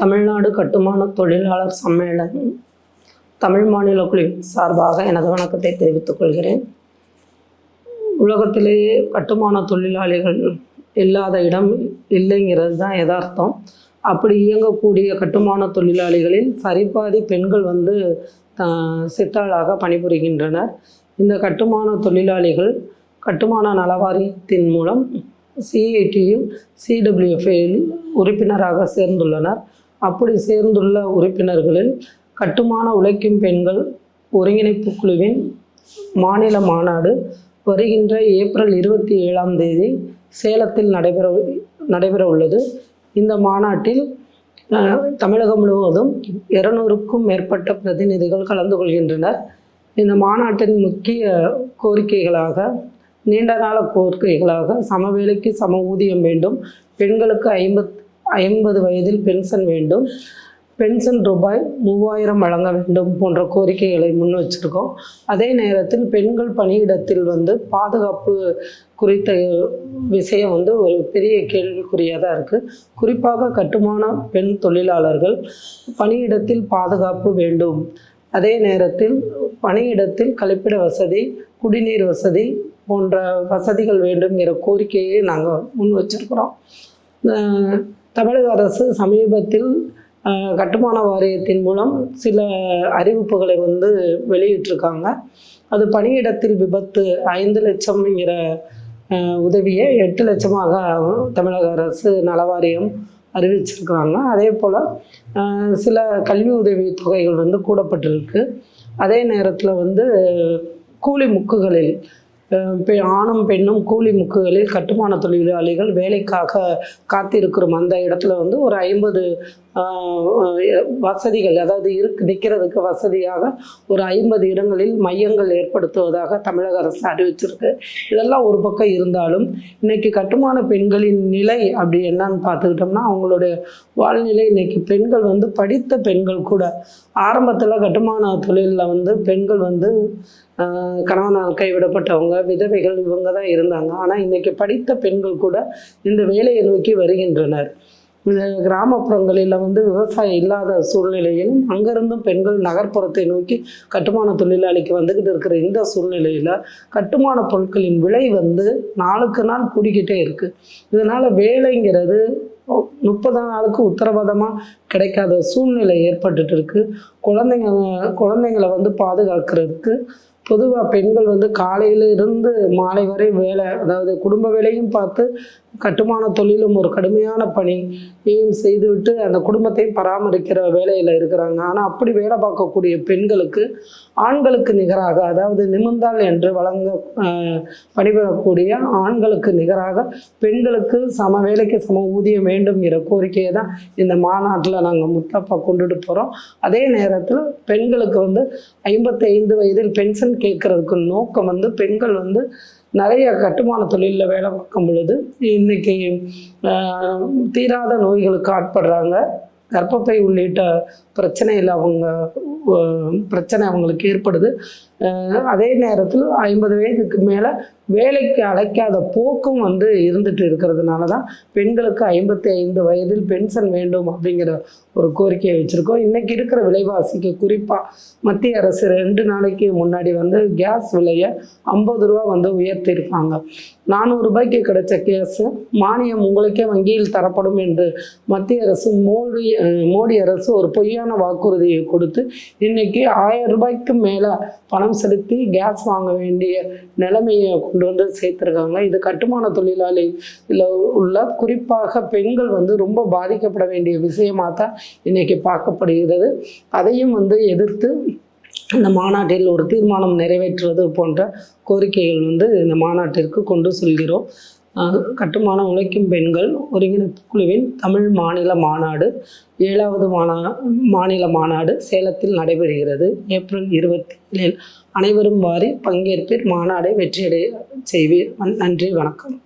தமிழ்நாடு கட்டுமான தொழிலாளர் சம்மேளனம் தமிழ் மாநில குழுவின் சார்பாக எனது வணக்கத்தை தெரிவித்துக் கொள்கிறேன். உலகத்திலேயே கட்டுமான தொழிலாளிகள் இல்லாத இடம் இல்லைங்கிறது தான் யதார்த்தம். அப்படி இயங்கக்கூடிய கட்டுமான தொழிலாளிகளில் சரிபாதி பெண்கள் வந்து சித்தாளாக பணிபுரிகின்றனர். இந்த கட்டுமான தொழிலாளிகள் கட்டுமான நலவாரியத்தின் மூலம் சிஐடியும் சிடபிள்யூஎஃப்ஐயில் உறுப்பினராக சேர்ந்துள்ளனர். அப்படி சேர்ந்துள்ள உறுப்பினர்களில் கட்டுமான உழைக்கும் பெண்கள் ஒருங்கிணைப்பு குழுவின் மாநில மாநாடு வருகின்ற ஏப்ரல் இருபத்தி ஏழாம் தேதி சேலத்தில் நடைபெற நடைபெற உள்ளது இந்த மாநாட்டில் தமிழகம் முழுவதும் இருநூறுக்கும் மேற்பட்ட பிரதிநிதிகள் கலந்து கொள்கின்றனர். இந்த மாநாட்டின் முக்கிய கோரிக்கைகளாக நீண்ட கால கோரிக்கைகளாக சமவேலைக்கு சம ஊதியம் வேண்டும் பெண்களுக்கு ஐம்பத் ஐம்பது வயதில் பென்ஷன் வேண்டும். பென்ஷன் ரூபாய் மூவாயிரம் வழங்க வேண்டும் போன்ற கோரிக்கைகளை முன் வச்சிருக்கோம். அதே நேரத்தில் பெண்கள் பணியிடத்தில் வந்து பாதுகாப்பு குறித்த விஷயம் வந்து ஒரு பெரிய கேள்விக்குறியாக தான் இருக்குது குறிப்பாக கட்டுமான பெண் தொழிலாளர்கள் பணியிடத்தில் பாதுகாப்பு வேண்டும். அதே நேரத்தில் பணியிடத்தில் கழிப்பிட வசதி குடிநீர் வசதி போன்ற வசதிகள் வேண்டும்ங்கிற கோரிக்கையை நாங்கள் முன் வச்சிருக்கிறோம். தமிழக அரசு சமீபத்தில் கட்டுமான வாரியத்தின் மூலம் சில அறிவிப்புகளை வந்து வெளியிட்டிருக்காங்க. அது பணியிடத்தில் விபத்து ஐந்து லட்சம்ங்கிற உதவியை எட்டு லட்சமாக தமிழக அரசு நலவாரியம் அறிவிச்சிருக்கிறாங்க அதே போல் சில கல்வி உதவி தொகைகள் வந்து கூடப்பட்டிருக்கு. அதே நேரத்தில் வந்து கூலி முக்குகளில் ஆணும் பெண்ணும் கூலி முக்குகளில் கட்டுமான தொழிலாளிகள் வேலைக்காக காத்திருக்கிறோம் அந்த இடத்துல வந்து ஒரு ஐம்பது வசதிகள் அதாவது இருக்கு நிற்கிறதுக்கு வசதியாக ஒரு ஐம்பது இடங்களில் மையங்கள் ஏற்படுத்துவதாக தமிழக அரசு அறிவிச்சிருக்கு. இதெல்லாம் ஒரு பக்கம் இருந்தாலும் இன்னைக்கு கட்டுமான பெண்களின் நிலை அப்படி என்னன்னு பார்த்துக்கிட்டோம்னா அவங்களுடைய வாழ்நிலை இன்னைக்கு பெண்கள் வந்து படித்த பெண்கள் கூட ஆரம்பத்தில் கட்டுமான தொழிலில் வந்து பெண்கள் வந்து கணவனால் கைவிடப்பட்டவங்க விதவைகள் இவங்க தான் இருந்தாங்க. ஆனால் இன்னைக்கு படித்த பெண்கள் கூட இந்த வேலையை நோக்கி வருகின்றனர். கிராமப்புறங்களில் வந்து விவசாயம் இல்லாத சூழ்நிலையில் அங்கிருந்தும் பெண்கள் நகர்ப்புறத்தை நோக்கி கட்டுமான தொழிலாளிக்கு வந்துக்கிட்டு இருக்கிற இந்த சூழ்நிலையில் கட்டுமான பொருட்களின் விலை வந்து நாளுக்கு நாள் கூடிக்கிட்டே இருக்குது இதனால் வேலைங்கிறது முப்பது நாளுக்கு உத்தரவாதமாக கிடைக்காத சூழ்நிலை ஏற்பட்டுட்டு இருக்குது குழந்தைங்க குழந்தைங்களை வந்து பாதுகாக்கிறதுக்கு பொதுவாக பெண்கள் வந்து காலையில இருந்து மாலை வரை வேலை அதாவது குடும்ப வேலையும் பார்த்து கட்டுமான தொழிலும் ஒரு கடுமையான பணியையும் செய்துவிட்டு அந்த குடும்பத்தை பராமரிக்கிற வேலையில் இருக்கிறாங்க. ஆனால் அப்படி வேலை பார்க்கக்கூடிய பெண்களுக்கு ஆண்களுக்கு நிகராக அதாவது நிமிர்ந்தால் என்று வழங்க பணிபுரக்கூடிய ஆண்களுக்கு நிகராக பெண்களுக்கு சம வேலைக்கு சம ஊதியம் வேண்டும் என்ற கோரிக்கையை தான் இந்த மாநாட்டில் நாங்கள் முத்தப்பா கொண்டுட்டு போகிறோம் அதே நேரத்தில் பெண்களுக்கு வந்து ஐம்பத்தைந்து வயதில் பென்ஷன் கேட்குறதுக்கு நோக்கம் வந்து பெண்கள் வந்து நிறைய கட்டுமான தொழிலில் வேலை பார்க்கும் பொழுது இன்றைக்கி தீராத நோய்களுக்கு ஆட்படுறாங்க. கர்ப்பப்பை உள்ளிட்ட பிரச்சனையில் அவங்க பிரச்சனை அவங்களுக்கு ஏற்படுது. அதே நேரத்தில் ஐம்பது வயதுக்கு மேலே வேலைக்கு அழைக்காத போக்கும் வந்து இருந்துட்டு இருக்கிறதுனால தான் பெண்களுக்கு ஐம்பத்தி ஐந்து வயதில் பென்ஷன் வேண்டும் அப்படிங்கிற ஒரு கோரிக்கையை வச்சுருக்கோம். இன்றைக்கி இருக்கிற விலைவாசிக்கு குறிப்பாக மத்திய அரசு ரெண்டு நாளைக்கு முன்னாடி வந்து கேஸ் விலையை ஐம்பது ரூபா வந்து உயர்த்தியிருப்பாங்க நானூறுரூபாய்க்கு கிடைச்ச கேஸு மானியம் உங்களுக்கே வங்கியில் தரப்படும் என்று மத்திய அரசு மோடி மோடி அரசு ஒரு பொய்யான வாக்குறுதியை கொடுத்து இன்றைக்கி ஆயிரம் ரூபாய்க்கு மேலே பணம் செலுத்தி கேஸ் வாங்க வேண்டிய நிலைமையை கொண்டு வந்து சேர்த்துருக்காங்க. இது கட்டுமான தொழிலாளி உள்ள குறிப்பாக பெண்கள் வந்து ரொம்ப பாதிக்கப்பட வேண்டிய விஷயமாக தான் இன்னைக்கு பார்க்கப்படுகிறது. அதையும் வந்து எதிர்த்து இந்த மாநாட்டில் ஒரு தீர்மானம் நிறைவேற்றுவது போன்ற கோரிக்கைகள் வந்து இந்த மாநாட்டிற்கு கொண்டு செல்கிறோம். கட்டுமான உழைக்கும் பெண்கள் ஒருங்கிணைப்பு குழுவின் தமிழ் மாநில மாநாடு ஏழாவது மாநா மாநில மாநாடு சேலத்தில் நடைபெறுகிறது. ஏப்ரல் இருபத்தி ஏழில் அனைவரும் வாரி பங்கேற்பீர் மாநாடை வெற்றியடைய செய்வீர் நன்றி வணக்கம்.